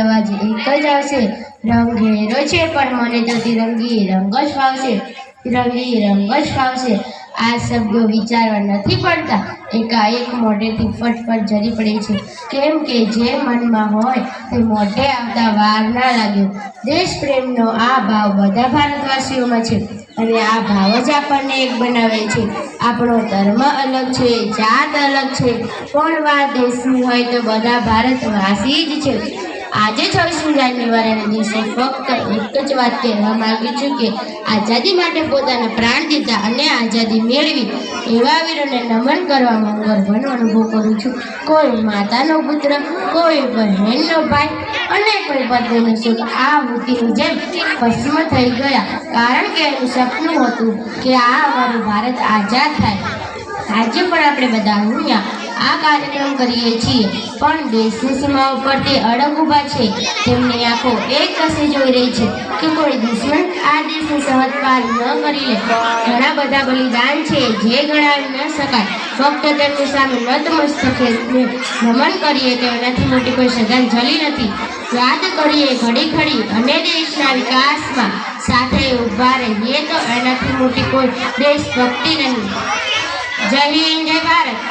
અવાજ એક જ આવશે. રંગ ઘેરો છે, પણ મને તો તિરંગી રંગ જ ફાવશે. તિરંગી રંગ જ ફાવશે. આ શબ્દો વિચારવા નથી પડતા. એકાએક મોઢેથી ફટફટ જરી પડે છે. કેમ કે જે મનમાં હોય તે મોઢે આવતા વાર ના લાગે. દેશ પ્રેમનો આ ભાવ બધા ભારતવાસીઓમાં છે. અને આ ભાવ જ આપણને એક બનાવે છે. આપણો ધર્મ અલગ છે, જાત અલગ છે. પણ વાત દેશની હોય તો બધા ભારતવાસી જ છે. આજે છવ્વીસમી જાન્યુઆરીના દિવસે ફક્ત એક જ વાત કહેવા માંગુ છું કે આઝાદી માટે પોતાના પ્રાણ દીધા અને આઝાદી મેળવી એવા વીરોને નમન કરવામાં ગર્વનો અનુભવ કરું છું. કોઈ માતાનો પુત્ર, કોઈ બહેનનો ભાઈ અને કોઈ પત્નીનો સુખ આ વૃત્તિની જેમ ભસ્મ થઈ ગયા. કારણ કે એનું સપનું હતું કે આ અમારું ભારત આઝાદ થાય. આજે પણ આપણે બધા અહીંયા કાર્યક્રમ કરીએ છીએ. પણ દેશની સીમાઓ પર તે અડગ ઊભા છે. તેમની આંખો એક કસે જોઈ રહી છે કે કોઈ દુશ્મન આ દેશની સરહદ પાર ન કરી લે. ઘણા બધા બલિદાન છે જે ગણાવી ન શકાય. ફક્ત તેમની સામે નતમસ્તકે નમન કરીએ તો એનાથી મોટી કોઈ શ્રદ્ધાંજલિ નથી. યાદ કરીએ ઘડી ઘડી અને દેશના વિકાસમાં સાથે ઊભા રહીએ તો એનાથી મોટી કોઈ દેશભક્તિ નહીં. જય હિન્દ, જય ભારત.